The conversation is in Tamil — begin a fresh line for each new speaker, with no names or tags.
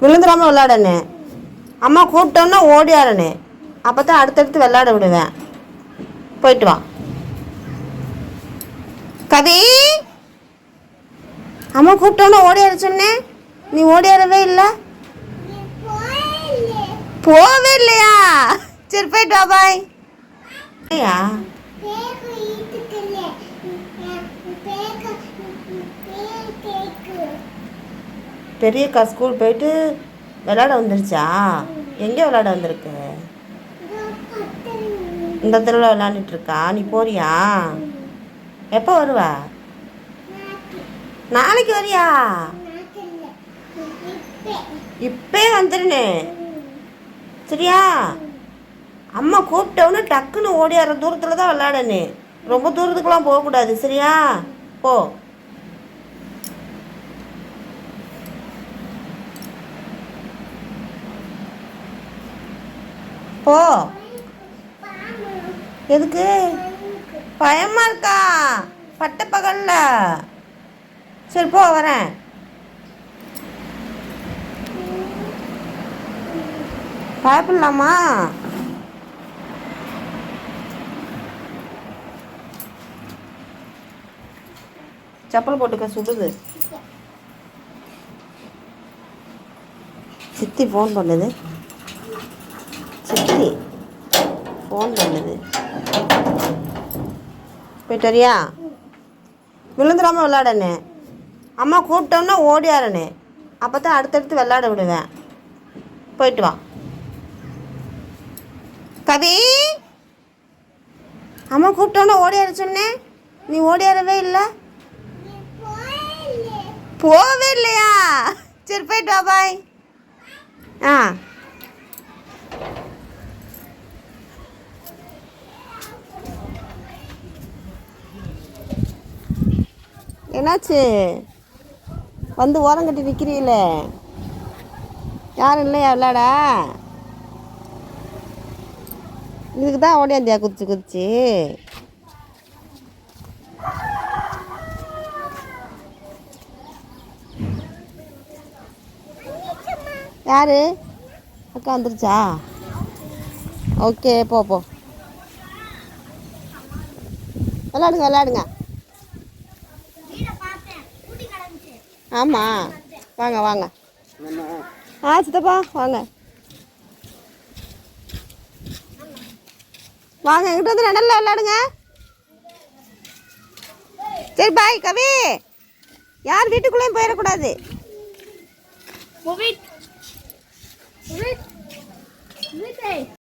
விழுந்துடாமல் விளையாடனே அம்மா கூப்பிட்டோன்னா ஓடி ஓடியாரனே அப்போ தான் அடுத்தடுத்து விளாட விடுவேன். போயிட்டு வா. கவி அம்மா கூப்பிட்டோன்னா ஓடி சொன்னேன் நீ ஓடி ஆடவே இல்லை. போவே இல்லையா? சரி போயிட்டு வா பாய் இல்லையா பெரியக்கா ஸ்கூல் போயிட்டு விளாட வந்துருச்சா? எங்கே விளாட வந்திருக்கு? இந்த தெருவில் விளாண்டுட்டுருக்கா நீ போறியா? எப்போ வருவ? நாளைக்கு வரியா? இப்பே வந்துருனே சரியா? அம்மா கூப்பிட்டவொன்னே டக்குன்னு ஓடியாடுற தூரத்தில் தான் விளாடனே ரொம்ப தூரத்துக்குலாம் போகக்கூடாது. சரியா? போ. போ. எதுக்கு? பயமா இருக்கா? பட்ட பகல்ல. சரி போ வரேன். பயப்படலாமா? செப்பல் போட்டுக்க சுடுது. சித்தி ஃபோன் பண்ணுது. சித்தி ஃபோன் பண்ணுது போயிட்டு வரியா விழுந்துடாம விளாடனே. அம்மா கூப்பிட்டோம்னா ஓடியாரனே. அப்போ தான் அடுத்தடுத்து விளாட விடுவேன். போயிட்டு வா. கவி அம்மா கூப்பிட்டோன்னே ஓடியார சொன்னேன் நீ ஓடியாரவே இல்லை? போவே இல்லையா? சரி போயிட்டு வா பாய் ஆ. என்னாச்சு? வந்து ஓரம் கட்டி நிற்கிறீங்களே யாரும் இல்லையா விளாட இதுக்கு தான் ஓடியாந்தியா குதிச்சு குதிச்சு. யாரு? அக்கா வந்துருச்சா? ஓகே போ போ. விளாடுங்க ஆமாம் வாங்க வாங்க. ஆ சித்தப்பா வாங்க. வாங்க எங்கிட்ட வந்து நடல்ல விளையாடுங்க. சரி பாய் கவி. யார் வீட்டுக்குள்ளேயும் போயிடக்கூடாது.
Move